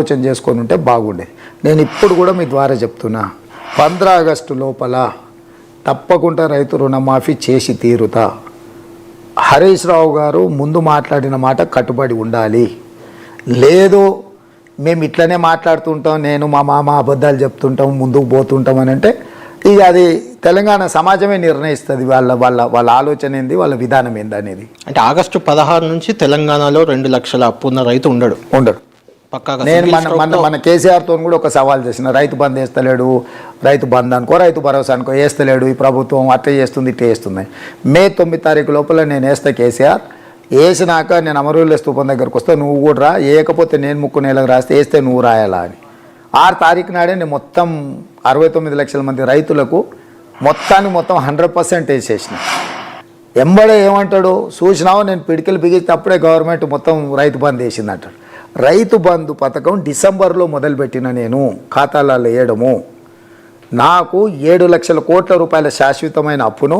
ఆలోచన చేసుకొని ఉంటే బాగుండే నేను ఇప్పుడు కూడా మీ ద్వారా చెప్తున్నా పంద్రా ఆగస్టు లోపల తప్పకుండా రైతు రుణమాఫీ చేసి తీరుతా. హరీష్ రావు గారు ముందు మాట్లాడిన మాట కట్టుబడి ఉండాలి. లేదు మేము ఇట్లనే మాట్లాడుతుంటాం నేను మా మామ అబద్ధాలు చెప్తుంటాం ముందుకు పోతుంటాం అని అంటే ఇక అది తెలంగాణ సమాజమే నిర్ణయిస్తుంది వాళ్ళ వాళ్ళ వాళ్ళ ఆలోచన ఏంది వాళ్ళ విధానం ఏంది అనేది. అంటే ఆగస్టు పదహారు నుంచి తెలంగాణలో రెండు లక్షల అప్పు ఉన్న రైతు ఉండడు. ఉండడు. నేను మన మన మన కేసీఆర్తో కూడా ఒక సవాల్ చేసిన రైతు బంద్ వేస్తలేడు రైతు బంద్ అనుకో రైతు భరోసా అనుకో వేస్తలేడు ఈ ప్రభుత్వం అట్లా చేస్తుంది ఇట్లా చేస్తుంది. మే తొమ్మిది తారీఖు లోపల నేను వేస్తా కేసీఆర్. వేసినాక నేను అమరవీరుల స్తూపం దగ్గరకు వస్తే నువ్వు కూడా రా వేయకపోతే నేను ముక్కు నేలకు రాస్తే వేస్తే నువ్వు రాయాలా అని. ఆరు తారీఖు నాడే నేను మొత్తం అరవై తొమ్మిది లక్షల మంది రైతులకు మొత్తానికి మొత్తం హండ్రెడ్ పర్సెంట్ వేసేసిన. ఎంబడే ఏమంటాడు చూసినావు నేను పిడికిలు బిగిస్తే అప్పుడే గవర్నమెంట్ మొత్తం రైతు బంద్ వేసింది అంటాడు రైతు బంధు పథకం డిసెంబర్లో మొదలుపెట్టిన నేను ఖాతాలలో వేయడము. నాకు ఏడు లక్షల కోట్ల రూపాయల శాశ్వతమైన అప్పును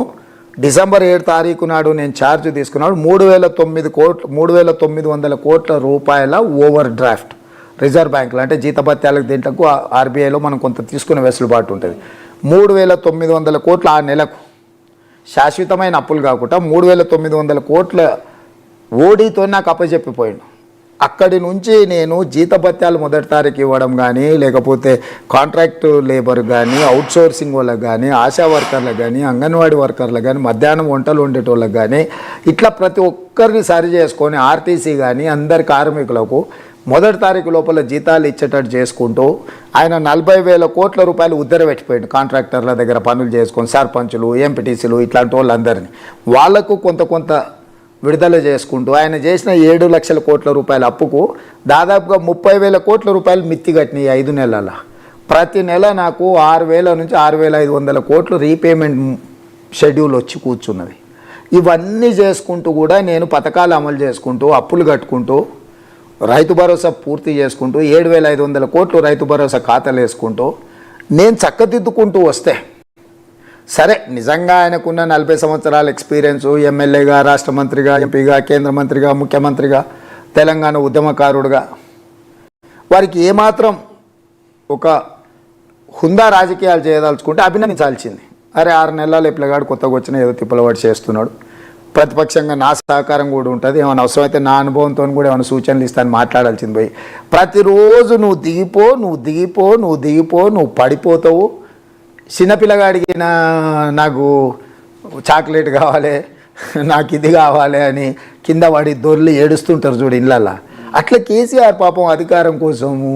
డిసెంబర్ ఏడు తారీఖు నాడు నేను ఛార్జ్ తీసుకున్నాడు మూడు వేల తొమ్మిది కోట్ల మూడు వేల తొమ్మిది వందల కోట్ల రూపాయల ఓవర్ డ్రాఫ్ట్ రిజర్వ్ బ్యాంకులో అంటే జీతభత్యాలకు దీంట్లకు ఆర్బీఐలో మనం కొంత తీసుకునే వెసులుబాటు ఉంటుంది. మూడు వేల తొమ్మిది వందల కోట్ల ఆ నెలకు శాశ్వతమైన అప్పులు కాకుండా మూడు వేల తొమ్మిది వందల కోట్ల ఓడీతో నాకు అప్పచెప్పిపోయాడు. అక్కడి నుంచి నేను జీతభత్యాలు మొదటి తారీఖు ఇవ్వడం కానీ లేకపోతే కాంట్రాక్ట్ లేబర్ కానీ అవుట్సోర్సింగ్ వాళ్ళకి కానీ ఆశా వర్కర్లకు కానీ అంగన్వాడీ వర్కర్లకు కానీ మధ్యాహ్నం వంటలు వండేటోళ్ళకి కానీ ఇట్లా ప్రతి ఒక్కరిని సరి చేసుకొని ఆర్టీసీ కానీ అందరి కార్మికులకు మొదటి తారీఖు లోపల జీతాలు ఇచ్చేటట్టు చేసుకుంటూ ఆయన నలభై వేల కోట్ల రూపాయలు ఉద్దర పెట్టిపోయాడు కాంట్రాక్టర్ల దగ్గర పనులు చేసుకొని సర్పంచులు ఎంపీటీసీలు ఇట్లాంటి వాళ్ళందరినీ. వాళ్ళకు కొంత కొంత విడుదల చేసుకుంటూ ఆయన చేసిన ఏడు లక్షల కోట్ల రూపాయల అప్పుకు దాదాపుగా ముప్పై వేల కోట్ల రూపాయలు మిత్తి కట్టినాయి ఐదు నెలల. ప్రతి నెల నాకు ఆరు వేల నుంచి ఆరు వేల ఐదు వందల కోట్లు రీపేమెంట్ షెడ్యూల్ వచ్చి కూర్చున్నది. ఇవన్నీ చేసుకుంటూ కూడా నేను పథకాలు అమలు చేసుకుంటూ అప్పులు కట్టుకుంటూ రైతు భరోసా పూర్తి చేసుకుంటూ ఏడు వేల ఐదు వందల కోట్లు రైతు భరోసా ఖాతాలు వేసుకుంటూ నేను చక్కదిద్దుకుంటూ వస్తే సరే నిజంగా ఆయనకున్న నలభై సంవత్సరాల ఎక్స్పీరియన్స్ ఎమ్మెల్యేగా రాష్ట్ర మంత్రిగా ఎంపీగా కేంద్ర మంత్రిగా ముఖ్యమంత్రిగా తెలంగాణ ఉద్యమకారుడుగా వారికి ఏమాత్రం ఒక హుందా రాజకీయాలు చేయదలుచుకుంటే అభినందించాల్సింది. అరే ఆరు నెలలు ఎప్పుడుగాడు కొత్తగా వచ్చిన ఏదో తిప్పలవాడు చేస్తున్నాడు. ప్రతిపక్షంగా నా సహకారం కూడా ఉంటుంది. ఏమైనా అవసరమైతే నా అనుభవంతో కూడా ఏమైనా సూచనలు ఇస్తాను మాట్లాడాల్సింది పోయి. ప్రతిరోజు నువ్వు దిగిపో నువ్వు దిగిపో నువ్వు దిగిపో నువ్వు పడిపోతావు. చిన్నపిల్లగాడికి నా నాకు చాక్లెట్ కావాలి నాకు ఇది కావాలి అని కింద పడి దొర్లు ఏడుస్తుంటారు చూడు ఇళ్ళల్లో. అట్లా కేసీఆర్ పాపం అధికారం కోసము